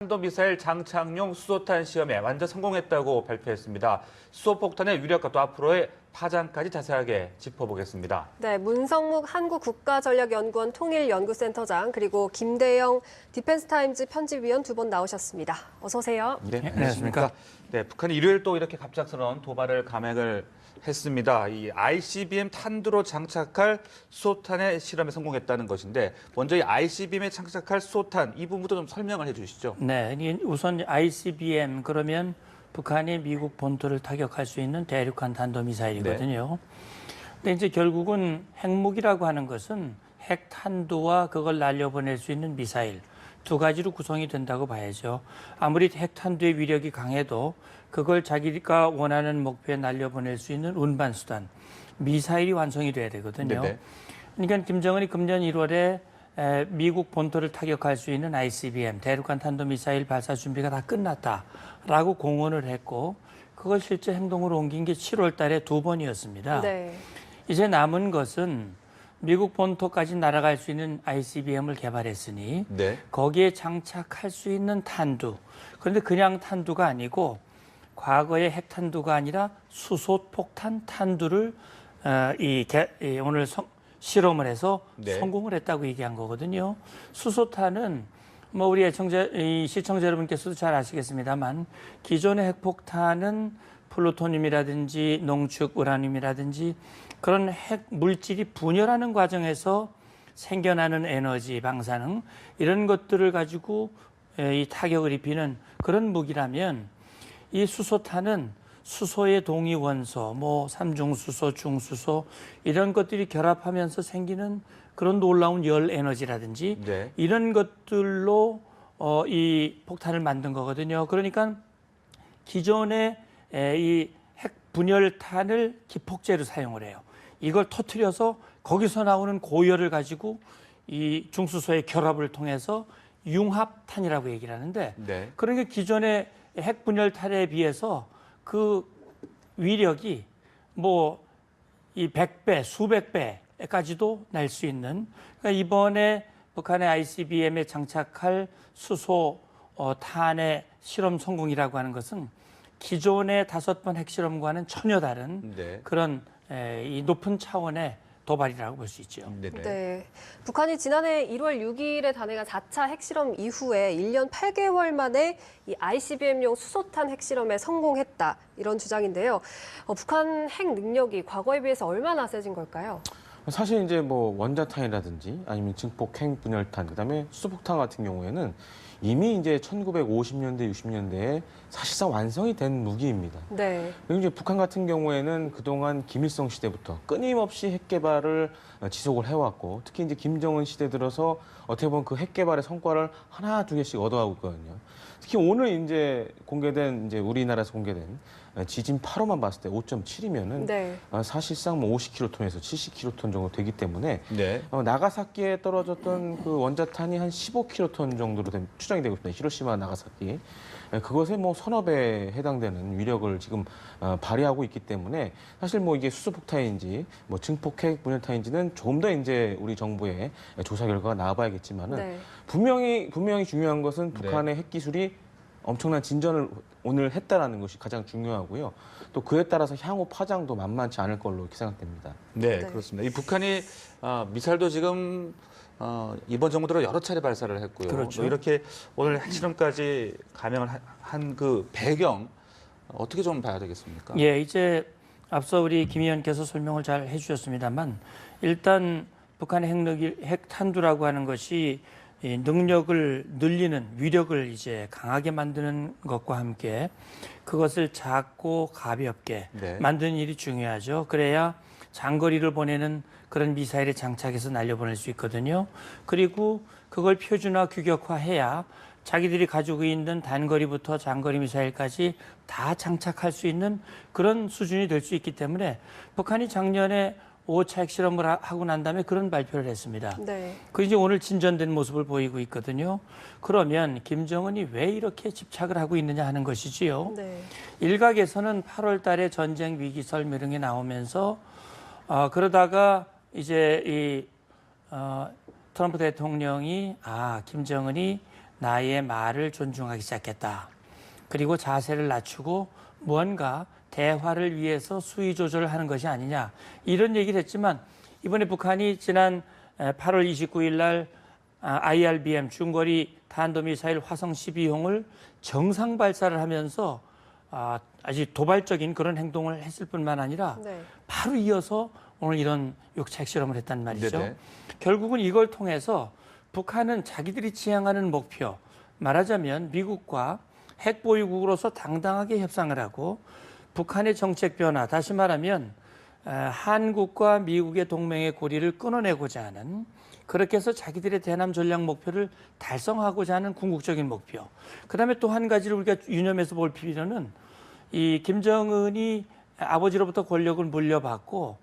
탄도 미사일 장착용 수소탄 시험에 완전 성공했다고 발표했습니다. 수소폭탄의 위력과 또 앞으로의 파장까지 자세하게 짚어보겠습니다. 네, 문성묵 한국국가전략연구원 통일연구센터장 그리고 김대영 디펜스타임즈 편집위원 두분 나오셨습니다. 어서 오세요. 네, 안녕하십니까. 네, 북한이 일요일 또 이렇게 갑작스러운 도발을 감행을 했습니다. 이 ICBM 탄두로 장착할 수소탄의 실험에 성공했다는 것인데 먼저 이 ICBM에 장착할 수소탄 이 부분부터 좀 설명을 해주시죠. 네, 우선 ICBM 그러면 북한이 미국 본토를 타격할 수 있는 대륙간 탄도미사일이거든요. 근데 이제 결국은 핵무기라고 하는 것은 핵 탄두와 그걸 날려보낼 수 있는 미사일 두 가지로 구성이 된다고 봐야죠. 아무리 핵 탄두의 위력이 강해도 그걸 자기가 원하는 목표에 날려보낼 수 있는 운반 수단 미사일이 완성이 돼야 되거든요. 네네. 그러니까 김정은이 금년 1월에 에, 미국 본토를 타격할 수 있는 ICBM 대륙간 탄도 미사일 발사 준비가 다 끝났다라고 공언을 했고 그걸 실제 행동으로 옮긴 게 7월 달에 두 번이었습니다. 네. 이제 남은 것은 미국 본토까지 날아갈 수 있는 ICBM을 개발했으니 네. 거기에 장착할 수 있는 탄두. 그런데 그냥 탄두가 아니고 과거의 핵탄두가 아니라 수소 폭탄 탄두를 어, 이, 개- 이 오늘 성- 실험을 해서 네. 성공을 했다고 얘기한 거거든요. 수소탄은 뭐 우리 애청자, 이 시청자 여러분께서도 잘 아시겠습니다만 기존의 핵폭탄은 플루토늄이라든지 농축 우라늄이라든지 그런 핵 물질이 분열하는 과정에서 생겨나는 에너지 방사능 이런 것들을 가지고 에, 이 타격을 입히는 그런 무기라면 이 수소탄은 수소의 동위 원소, 뭐 삼중수소, 중수소 이런 것들이 결합하면서 생기는 그런 놀라운 열 에너지라든지 네. 이런 것들로 어, 이 폭탄을 만든 거거든요. 그러니까 기존의 에, 이 핵 분열탄을 기폭제로 사용을 해요. 이걸 터트려서 거기서 나오는 고열을 가지고 이 중수소의 결합을 통해서 융합탄이라고 얘기를 하는데 네. 그러니까 기존의 핵 분열 탄에 비해서 그 위력이 뭐이 100배, 수백 배까지도 날 수 있는 그러니까 이번에 북한의 ICBM에 장착할 수소 어, 탄의 실험 성공이라고 하는 것은 기존의 다섯 번 핵실험과는 전혀 다른 네. 그런 에, 이 높은 차원의 도발이라고 볼 수 있죠. 네. 네. 네. 북한이 지난해 1월 6일에 단행한 4차 핵실험 이후에 1년 8개월 만에 이 ICBM용 수소탄 핵실험에 성공했다. 이런 주장인데요. 어, 북한 핵 능력이 과거에 비해서 얼마나 세진 걸까요? 사실 이제 뭐 원자탄이라든지 아니면 증폭 핵 분열탄 그다음에 수소폭탄 같은 경우에는 이미 이제 1950년대 60년대에 사실상 완성이 된 무기입니다. 네. 그리고 이제 북한 같은 경우에는 그동안 김일성 시대부터 끊임없이 핵 개발을 어, 지속을 해왔고 특히 이제 김정은 시대 들어서 어떻게 보면 그 핵 개발의 성과를 하나 두 개씩 얻어가고 있거든요. 특히 오늘 이제 공개된 이제 우리나라에서 공개된 어, 지진 8호만 봤을 때 5.7이면은 네. 사실상 뭐 50킬로톤에서 70킬로톤 정도 되기 때문에 네. 어, 나가사키에 떨어졌던 그 원자탄이 한 15킬로톤 정도로 된- 추정이 되고 있습니다. 히로시마 나가사키. 예, 그것에 뭐 서너 배에 해당되는 위력을 지금 어, 발휘하고 있기 때문에 사실 뭐 이게 수소폭탄인지 뭐 증폭핵 분열탄인지는 조금 더 이제 우리 정부의 조사 결과가 나와봐야겠지만은 네. 분명히 분명히 중요한 것은 네. 북한의 핵 기술이 엄청난 진전을 오늘 했다라는 것이 가장 중요하고요. 또 그에 따라서 향후 파장도 만만치 않을 걸로 이렇게 생각됩니다. 네, 네. 그렇습니다. 이 북한이 아, 미사일도 지금 어, 이번 정부 들어 여러 차례 발사를 했고요. 그렇죠. 또 이렇게 오늘 핵실험까지 감행을 한 그 배경 어떻게 좀 봐야 되겠습니까? 예, 이제 앞서 우리 김 의원께서 설명을 잘 해주셨습니다만 일단 북한의 핵력이 핵탄두라고 하는 것이 이 능력을 늘리는 위력을 이제 강하게 만드는 것과 함께 그것을 작고 가볍게 네. 만드는 일이 중요하죠. 그래야 장거리를 보내는 그런 미사일에 장착해서 날려보낼 수 있거든요. 그리고 그걸 표준화 규격화해야 자기들이 가지고 있는 단거리부터 장거리 미사일까지 다 장착할 수 있는 그런 수준이 될 수 있기 때문에 북한이 작년에 5차 핵실험을 하- 하고 난 다음에 그런 발표를 했습니다. 네. 그 이제 오늘 진전된 모습을 보이고 있거든요. 그러면 김정은이 왜 이렇게 집착을 하고 있느냐 하는 것이지요. 네. 일각에서는 8월 달에 전쟁 위기 설명이 나오면서 어, 그러다가 이제 이 어, 트럼프 대통령이 아 김정은이 나의 말을 존중하기 시작했다. 그리고 자세를 낮추고 무언가 대화를 위해서 수위 조절을 하는 것이 아니냐 이런 얘기를 했지만 이번에 북한이 지난 8월 29일 날 아, IRBM 중거리 탄도미사일 화성 12형을 정상 발사를 하면서 아, 아주 도발적인 그런 행동을 했을 뿐만 아니라 네. 바로 이어서 오늘 이런 육차 핵실험을 했단 말이죠. 네네. 결국은 이걸 통해서 북한은 자기들이 지향하는 목표, 말하자면 미국과 핵 보유국으로서 당당하게 협상을 하고 북한의 정책 변화, 다시 말하면 에, 한국과 미국의 동맹의 고리를 끊어내고자 하는 그렇게 해서 자기들의 대남 전략 목표를 달성하고자 하는 궁극적인 목표. 그다음에 또 한 가지를 우리가 유념해서 볼 필요는 이 김정은이 아버지로부터 권력을 물려받고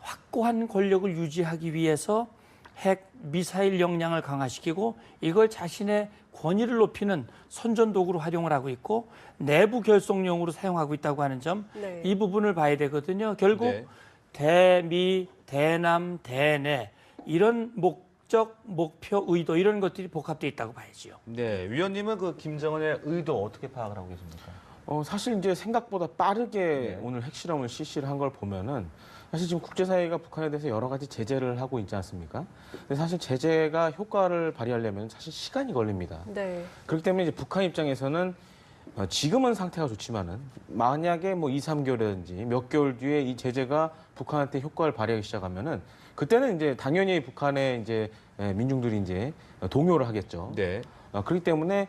확고한 권력을 유지하기 위해서 핵 미사일 역량을 강화시키고 이걸 자신의 권위를 높이는 선전 도구로 활용을 하고 있고 내부 결속용으로 사용하고 있다고 하는 점이 네. 부분을 봐야 되거든요. 결국 네. 대미, 대남, 대내 이런 목적, 목표, 의도 이런 것들이 복합되어 있다고 봐야지요. 네, 위원님은 그 김정은의 의도 어떻게 파악을 하고 계십니까? 어, 사실 이제 생각보다 빠르게 네. 오늘 핵실험을 실시를 한 걸 보면은 사실 지금 국제사회가 북한에 대해서 여러 가지 제재를 하고 있지 않습니까? 근데 사실 제재가 효과를 발휘하려면 사실 시간이 걸립니다. 네. 그렇기 때문에 이제 북한 입장에서는 어, 지금은 상태가 좋지만은 만약에 뭐 2, 3개월이라든지 몇 개월 뒤에 이 제재가 북한한테 효과를 발휘하기 시작하면은 그때는 이제 당연히 북한의 이제 에, 민중들이 이제 동요를 하겠죠. 네. 어, 그렇기 때문에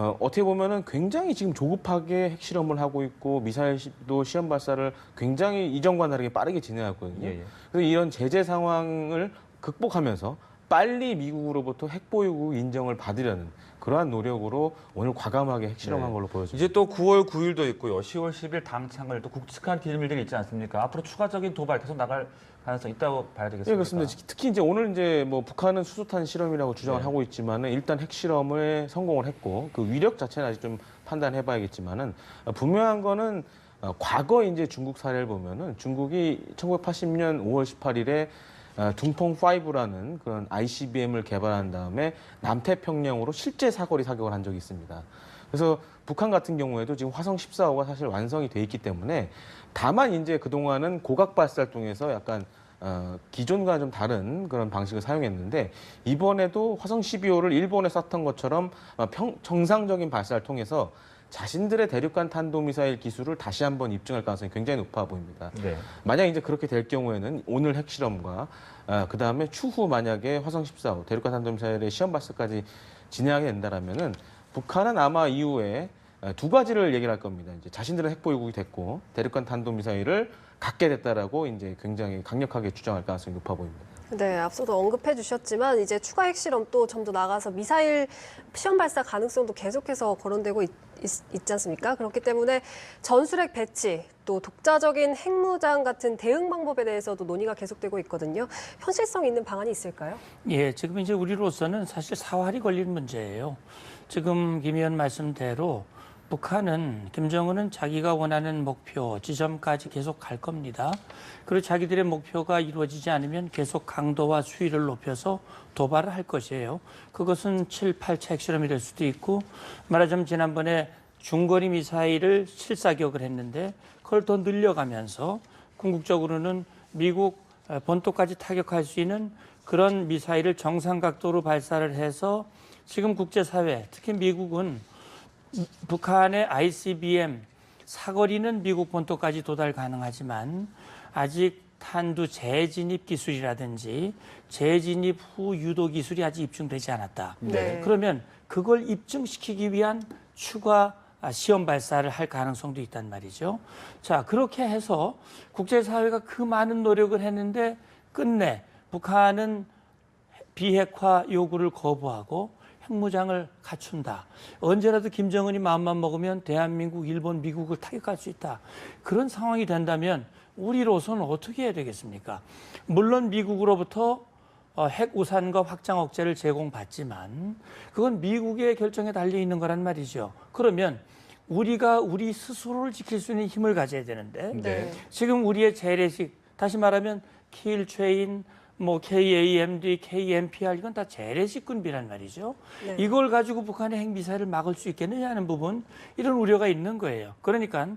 어, 어떻게 보면은 굉장히 지금 조급하게 핵실험을 하고 있고 미사일도 시험 발사를 굉장히 이전과 다르게 빠르게 진행하고 있거든요. 예, 예. 그래서 이런 제재 상황을 극복하면서 빨리 미국으로부터 핵보유국 인정을 받으려는 그러한 노력으로 오늘 과감하게 핵실험한 네. 걸로 보여집니다. 이제 또 9월 9일도 있고요. 10월 10일 당창을 또 굵직한 기밀들이 있지 않습니까? 앞으로 추가적인 도발 계속 나갈 가능성 이 있다고 봐야 되겠습니까? 예, 그렇습니다. 특히 이제 오늘 이제 뭐 북한은 수소탄 실험이라고 주장을 네. 하고 있지만은 일단 핵실험에 성공을 했고 그 위력 자체는 아직 좀 판단해 봐야겠지만은 어, 분명한 거는 어, 과거 이제 중국 사례를 보면은 중국이 1980년 5월 18일에 어, 둥펑 5라는 그런 ICBM을 개발한 다음에 남태평양으로 실제 사거리 사격을 한 적이 있습니다. 그래서 북한 같은 경우에도 지금 화성 14호가 사실 완성이 돼 있기 때문에 다만 이제 그동안은 고각 발사를 통해서 약간 어, 기존과 좀 다른 그런 방식을 사용했는데 이번에도 화성 12호를 일본에 쐈던 것처럼 어, 평- 정상적인 발사를 통해서 자신들의 대륙간 탄도미사일 기술을 다시 한번 입증할 가능성이 굉장히 높아 보입니다. 네. 만약 이제 그렇게 될 경우에는 오늘 핵실험과 그 다음에 추후 만약에 화성 14호 대륙간 탄도미사일의 시험 발사까지 진행하게 된다라면은 북한은 아마 이후에 어, 두 가지를 얘기를 할 겁니다. 이제 자신들은 핵보유국이 됐고 대륙간 탄도미사일을 갖게 됐다라고 이제 굉장히 강력하게 주장할 가능성이 높아 보입니다. 네, 앞서도 언급해 주셨지만 이제 추가 핵실험 또 좀 더 나가서 미사일 시험 발사 가능성도 계속해서 거론되고 있, 있, 지 않습니까? 그렇기 때문에 전술핵 배치 또 독자적인 핵무장 같은 대응 방법에 대해서도 논의가 계속되고 있거든요. 현실성 있는 방안이 있을까요? 예, 지금 이제 우리로서는 사실 사활이 걸린 문제예요. 지금 김 의원 말씀대로 북한은 김정은은 자기가 원하는 목표 지점까지 계속 갈 겁니다. 그리고 자기들의 목표가 이루어지지 않으면 계속 강도와 수위를 높여서 도발을 할 것이에요. 그것은 7, 8차 핵실험이 될 수도 있고 말하자면 지난번에 중거리 미사일을 실사격을 했는데 그걸 더 늘려가면서 궁극적으로는 미국 어, 본토까지 타격할 수 있는 그런 미사일을 정상 각도로 발사를 해서 지금 국제사회, 특히 미국은 북한의 ICBM 사거리는 미국 본토까지 도달 가능하지만 아직 탄두 재진입 기술이라든지 재진입 후 유도 기술이 아직 입증되지 않았다. 네. 그러면 그걸 입증시키기 위한 추가 아, 시험 발사를 할 가능성도 있단 말이죠. 자, 그렇게 해서 국제사회가 그 많은 노력을 했는데 끝내 북한은 비핵화 요구를 거부하고 핵무장을 갖춘다. 언제라도 김정은이 마음만 먹으면 대한민국, 일본, 미국을 타격할 수 있다. 그런 상황이 된다면 우리로서는 어떻게 해야 되겠습니까? 물론 미국으로부터 어, 핵 우산과 확장 억제를 제공받지만 그건 미국의 결정에 달려 있는 거란 말이죠. 그러면 우리가 우리 스스로를 지킬 수 있는 힘을 가져야 되는데 네. 지금 우리의 재래식 다시 말하면 킬트레인 뭐 KAMD, KMPR 이건 다 재래식군비란 말이죠. 네. 이걸 가지고 북한의 핵미사일을 막을 수 있겠느냐 하는 부분 이런 우려가 있는 거예요. 그러니까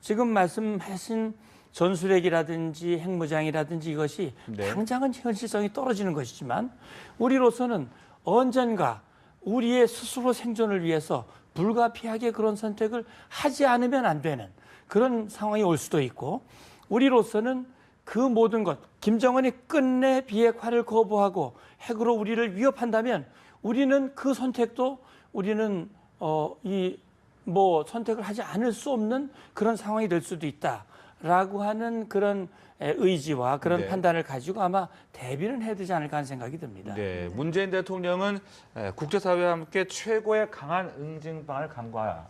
지금 말씀하신 전술핵이라든지 핵무장이라든지 이것이 네. 당장은 현실성이 떨어지는 것이지만 우리로서는 언젠가 우리의 스스로 생존을 위해서 불가피하게 그런 선택을 하지 않으면 안 되는 그런 상황이 올 수도 있고 우리로서는 그 모든 것 김정은이 끝내 비핵화를 거부하고 핵으로 우리를 위협한다면 우리는 그 선택도 우리는 어 이 뭐 선택을 하지 않을 수 없는 그런 상황이 될 수도 있다라고 하는 그런 에, 의지와 그런 네. 판단을 가지고 아마 대비는 해야 되지 않을까 하는 생각이 듭니다. 네, 문재인 대통령은 에, 국제사회와 함께 최고의 강한 응징방을 강구하라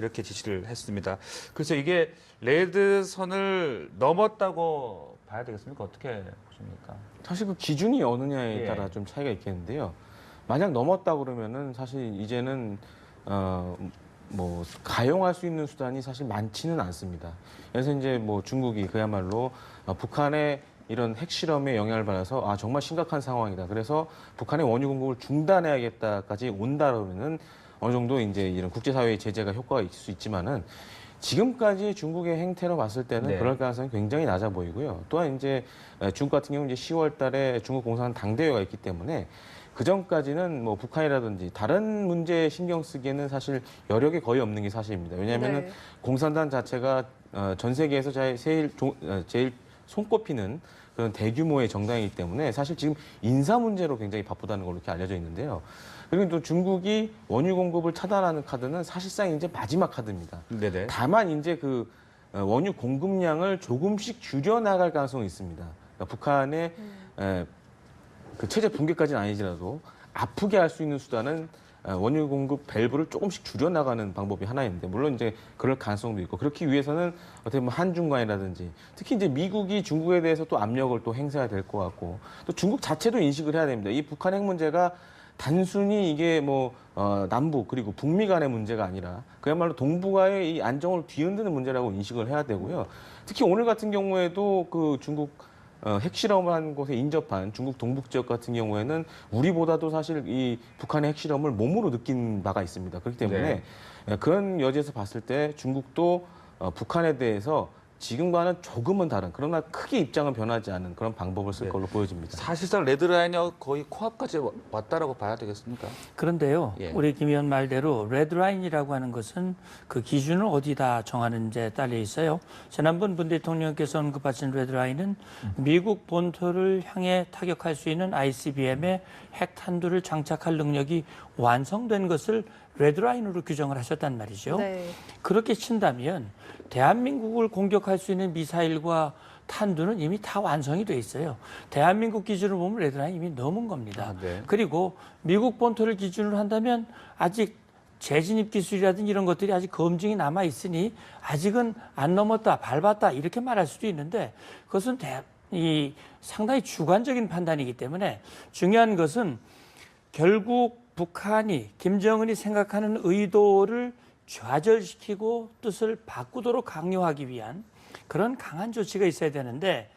이렇게 지시를 했습니다. 그래서 이게 레드 선을 넘었다고 봐야 되겠습니까? 어떻게 보십니까? 사실 그 기준이 어느냐에 예. 따라 좀 차이가 있겠는데요. 만약 넘었다 그러면은 사실 이제는 어 뭐 가용할 수 있는 수단이 사실 많지는 않습니다. 그래서 이제 뭐 중국이 그야말로 어, 북한의 이런 핵실험에 영향을 받아서 아 정말 심각한 상황이다. 그래서 북한의 원유 공급을 중단해야겠다까지 온다 그러면은 어느 정도 이제 이런 국제사회의 제재가 효과가 있을 수 있지만은 지금까지 중국의 행태로 봤을 때는 네. 그럴 가능성이 굉장히 낮아 보이고요. 또한 이제 에, 중국 같은 경우 는 이제 10월 달에 중국 공산 당대회가 있기 때문에 그 전까지는 뭐 북한이라든지 다른 문제에 신경 쓰기에는 사실 여력이 거의 없는 게 사실입니다. 왜냐하면은 네. 공산당 자체가 어, 전 세계에서 제일, 어, 제일 손꼽히는 그런 대규모의 정당이기 때문에 사실 지금 인사 문제로 굉장히 바쁘다는 걸로 이렇게 알려져 있는데요. 그리고 또 중국이 원유 공급을 차단하는 카드는 사실상 이제 마지막 카드입니다. 네네. 다만 이제 그 어, 원유 공급량을 조금씩 줄여 나갈 가능성이 있습니다. 그러니까 북한의 에, 그 체제 붕괴까지는 아니더라도 아프게 할 수 있는 수단은 어, 원유 공급 밸브를 조금씩 줄여 나가는 방법이 하나 있는데 물론 이제 그럴 가능성도 있고 그렇기 위해서는 어떻게 보면 한중 간이라든지 특히 이제 미국이 중국에 대해서 또 압력을 또 행사해야 될 것 같고 또 중국 자체도 인식을 해야 됩니다. 이 북한 핵 문제가 단순히 이게 뭐 어, 남북 그리고 북미 간의 문제가 아니라 그야말로 동북아의 이 안정을 뒤흔드는 문제라고 인식을 해야 되고요. 특히 오늘 같은 경우에도 그 중국 어, 핵실험을 한 곳에 인접한 중국 동북 지역 같은 경우에는 우리보다도 사실 이 북한의 핵실험을 몸으로 느낀 바가 있습니다. 그렇기 때문에 네. 예, 그런 여지에서 봤을 때 중국도 어, 북한에 대해서 지금과는 조금은 다른 그러나 크게 입장은 변하지 않은 그런 방법을 쓸 네. 걸로 보여집니다. 사실상 레드라인이 거의 코앞까지 왔다라고 봐야 되겠습니까? 그런데요, 예. 우리 김 의원 말대로 레드라인이라고 하는 것은 그 기준을 어디다 정하는지에 딸려 있어요. 지난번 문 대통령께서 언급하신 레드라인은 미국 본토를 향해 타격할 수 있는 ICBM의 핵탄두를 장착할 능력이 완성된 것을 레드라인으로 규정을 하셨단 말이죠. 네. 그렇게 친다면 대한민국을 공격할 수 있는 미사일과 탄두는 이미 다 완성이 돼 있어요. 대한민국 기준으로 보면 레드라인 이미 넘은 겁니다. 아, 네. 그리고 미국 본토를 기준으로 한다면 아직 재진입 기술이라든지 이런 것들이 아직 검증이 남아 있으니 아직은 안 넘었다, 밟았다 이렇게 말할 수도 있는데 그것은 대, 이 상당히 주관적인 판단이기 때문에 중요한 것은 결국 북한이 김정은이 생각하는 의도를 좌절시키고 뜻을 바꾸도록 강요하기 위한 그런 강한 조치가 있어야 되는데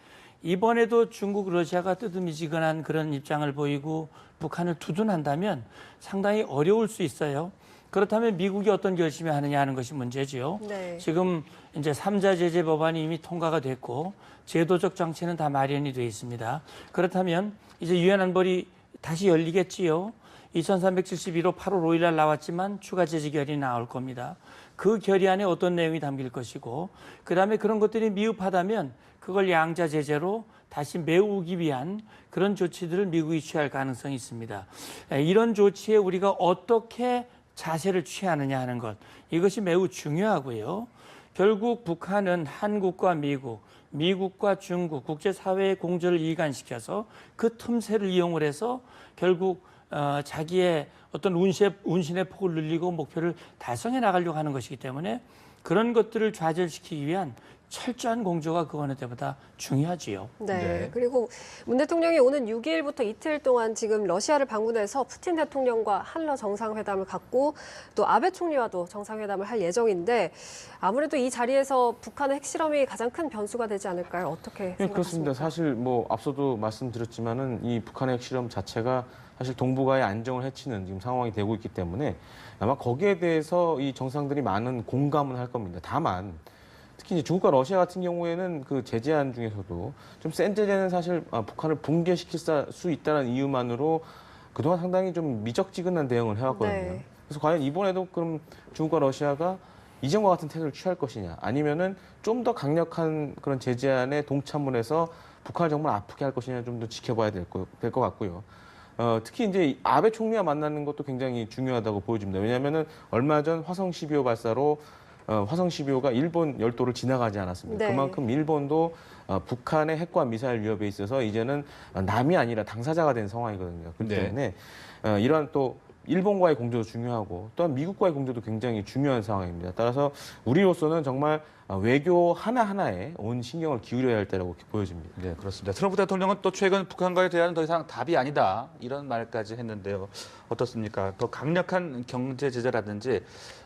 이번에도 중국, 러시아가 뜨듬이지근한 그런 입장을 보이고 북한을 두둔한다면 상당히 어려울 수 있어요. 그렇다면 미국이 어떤 결심을 하느냐 하는 것이 문제지요. 네. 지금 이제 삼자 제재 법안이 이미 통과가 됐고 제도적 장치는 다 마련이 되어 있습니다. 그렇다면 이제 유엔 안보리 다시 열리겠지요. 2371호 8월 5일 날 나왔지만 추가 제재 결의이 나올 겁니다. 그 결의 안에 어떤 내용이 담길 것이고 그다음에 그런 것들이 미흡하다면 그걸 양자 제재로 다시 메우기 위한 그런 조치들을 미국이 취할 가능성이 있습니다. 에, 이런 조치에 우리가 어떻게 자세를 취하느냐 하는 것 이것이 매우 중요하고요. 결국 북한은 한국과 미국, 미국과 중국 국제사회의 공조를 이관시켜서 그 틈새를 이용을 해서 결국 어, 자기의 어떤 운신의, 운신의 폭을 늘리고 목표를 달성해 나가려고 하는 것이기 때문에 그런 것들을 좌절시키기 위한 철저한 공조가 그 어느 때보다 중요하지요. 네. 네. 그리고 문 대통령이 오는 6일부터 이틀 동안 지금 러시아를 방문해서 푸틴 대통령과 한러 정상회담을 갖고 또 아베 총리와도 정상회담을 할 예정인데 아무래도 이 자리에서 북한의 핵실험이 가장 큰 변수가 되지 않을까요? 어떻게 네, 생각하십니까? 그렇습니다. 사실 뭐 앞서도 말씀드렸지만은 이 북한의 핵실험 자체가 사실 동북아의 안정을 해치는 지금 상황이 되고 있기 때문에 아마 거기에 대해서 이 정상들이 많은 공감은 할 겁니다. 다만 특히 이제 중국과 러시아 같은 경우에는 그 제재안 중에서도 좀 센 제재는 사실 아, 북한을 붕괴시킬 사- 수 있다는 이유만으로 그동안 상당히 좀 미적지근한 대응을 해왔거든요. 네. 그래서 과연 이번에도 그럼 중국과 러시아가 이전과 같은 태도를 취할 것이냐 아니면은 좀 더 강력한 그런 제재안에 동참을 해서 북한을 정말 아프게 할 것이냐 좀 더 지켜봐야 될 것 같고요. 어, 특히 이제 이 아베 총리와 만나는 것도 굉장히 중요하다고 보여집니다. 왜냐하면은 얼마 전 화성 12호 발사로 어, 화성 12호가 일본 열도를 지나가지 않았습니다. 네. 그만큼 일본도 어, 북한의 핵과 미사일 위협에 있어서 이제는 어, 남이 아니라 당사자가 된 상황이거든요. 그렇기 네. 때문에 어, 이러한 또 일본과의 공조도 중요하고 또한 미국과의 공조도 굉장히 중요한 상황입니다. 따라서 우리로서는 정말 어, 외교 하나하나에 온 신경을 기울여야 할 때라고 보여집니다. 네, 그렇습니다. 트럼프 대통령은 또 최근 북한과의 대화는 더 이상 답이 아니다 이런 말까지 했는데요. 어떻습니까? 더 강력한 경제 제재라든지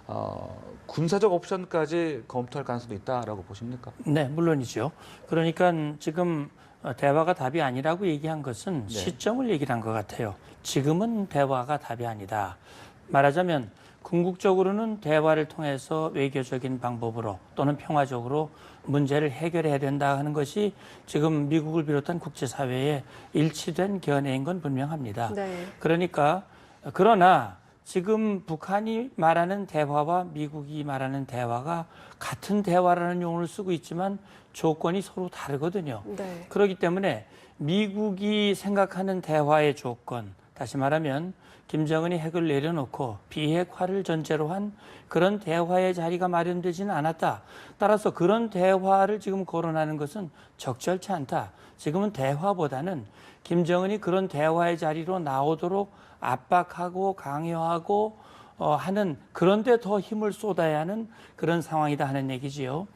어, 군사적 옵션까지 검토할 가능성도 있다라고 보십니까? 네, 물론이죠. 그러니까 지금 어, 대화가 답이 아니라고 얘기한 것은 네. 시점을 얘기를 한것 같아요. 지금은 대화가 답이 아니다. 말하자면 궁극적으로는 대화를 통해서 외교적인 방법으로 또는 평화적으로 문제를 해결해야 된다 하는 것이 지금 미국을 비롯한 국제사회의 일치된 견해인 건 분명합니다. 네. 그러니까 그러나 지금 북한이 말하는 대화와 미국이 말하는 대화가 같은 대화라는 용어를 쓰고 있지만 조건이 서로 다르거든요. 네. 그렇기 때문에 미국이 생각하는 대화의 조건, 다시 말하면 김정은이 핵을 내려놓고 비핵화를 전제로 한 그런 대화의 자리가 마련되지는 않았다. 따라서 그런 대화를 지금 거론하는 것은 적절치 않다. 지금은 대화보다는 김정은이 그런 대화의 자리로 나오도록 압박하고 강요하고 어, 하는 그런데 더 힘을 쏟아야 하는 그런 상황이다 하는 얘기지요.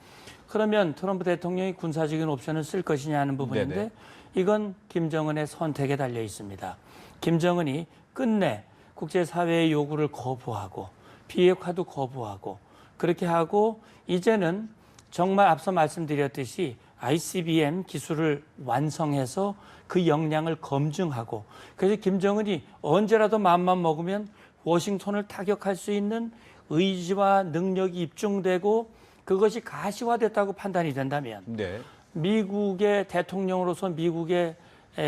그러면 트럼프 대통령이 군사적인 옵션을 쓸 것이냐 하는 부분인데 네네. 이건 김정은의 선택에 달려 있습니다. 김정은이 끝내 국제사회의 요구를 거부하고 비핵화도 거부하고 그렇게 하고 이제는 정말 앞서 말씀드렸듯이 ICBM 기술을 완성해서 그 역량을 검증하고 그래서 김정은이 언제라도 마음만 먹으면 워싱턴을 타격할 수 있는 의지와 능력이 입증되고 그것이 가시화됐다고 판단이 된다면 네. 미국의 대통령으로서 미국의 에,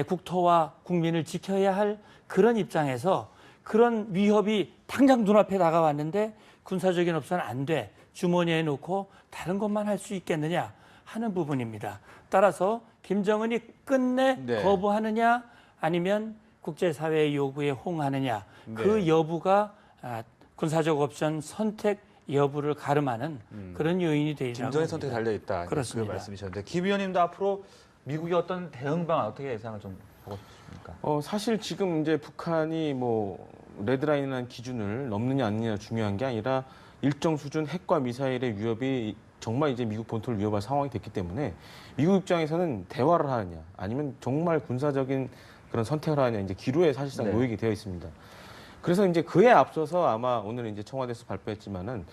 국토와 국민을 지켜야 할 그런 입장에서 그런 위협이 당장 눈앞에 다가왔는데 군사적인 옵션은 안 돼. 주머니에 놓고 다른 것만 할 수 있겠느냐 하는 부분입니다. 따라서 김정은이 끝내 네. 거부하느냐 아니면 국제사회의 요구에 호응하느냐 그 네. 여부가 아, 군사적 옵션 선택 여부를 가름하는 그런 요인이 되리라고 김정의. 선택에 달려 있다. 그렇습니다. 그 말씀이셨는데 김 의원님도 앞으로 미국의 어떤 대응 방안 어떻게 예상을 좀 하고 싶습니까? 어, 사실 지금 이제 북한이 뭐 레드라인이라는 기준을 넘느냐 안 넘느냐 중요한 게 아니라 일정 수준 핵과 미사일의 위협이 정말 이제 미국 본토를 위협할 상황이 됐기 때문에 미국 입장에서는 대화를 하느냐 아니면 정말 군사적인 그런 선택을 하느냐 이제 기로에 사실상 네. 놓이게 되어 있습니다. 그래서 이제 그에 앞서서 아마 오늘 이제 청와대에서 발표했지만은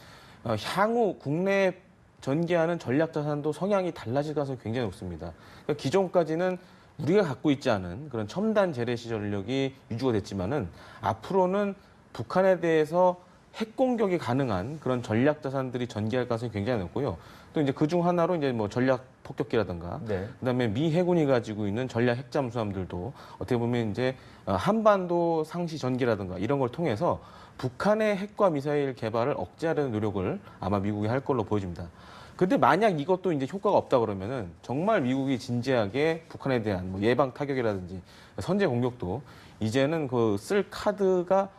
어, 향후 국내 전개하는 전략 자산도 성향이 달라질 가능성이 굉장히 높습니다. 그러니까 기존까지는 우리가 갖고 있지 않은 그런 첨단 재래시 전력이 위주가 됐지만은 앞으로는 북한에 대해서 핵 공격이 가능한 그런 전략 자산들이 전개할 가능성이 굉장히 높고요. 또 이제 그중 하나로 이제 뭐 전략 폭격기라든가 네. 그다음에 미 해군이 가지고 있는 전략 핵잠수함들도 어떻게 보면 이제 어, 한반도 상시 전기라든가 이런 걸 통해서 북한의 핵과 미사일 개발을 억제하려는 노력을 아마 미국이 할 걸로 보여집니다. 근데 만약 이것도 이제 효과가 없다 그러면은 정말 미국이 진지하게 북한에 대한 뭐 예방 타격이라든지 선제 공격도 이제는 그 쓸 카드가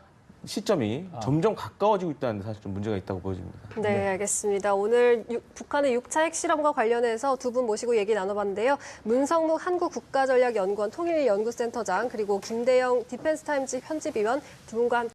시점이 점점 가까워지고 있다는 데 사실 좀 문제가 있다고 보여집니다. 네, 알겠습니다. 오늘 유- 북한의 6차 핵실험과 관련해서 두 분 모시고 얘기 나눠봤는데요. 문성묵 한국국가전략연구원 통일연구센터장 그리고 김대영 디펜스타임즈 편집위원 두 분과 함께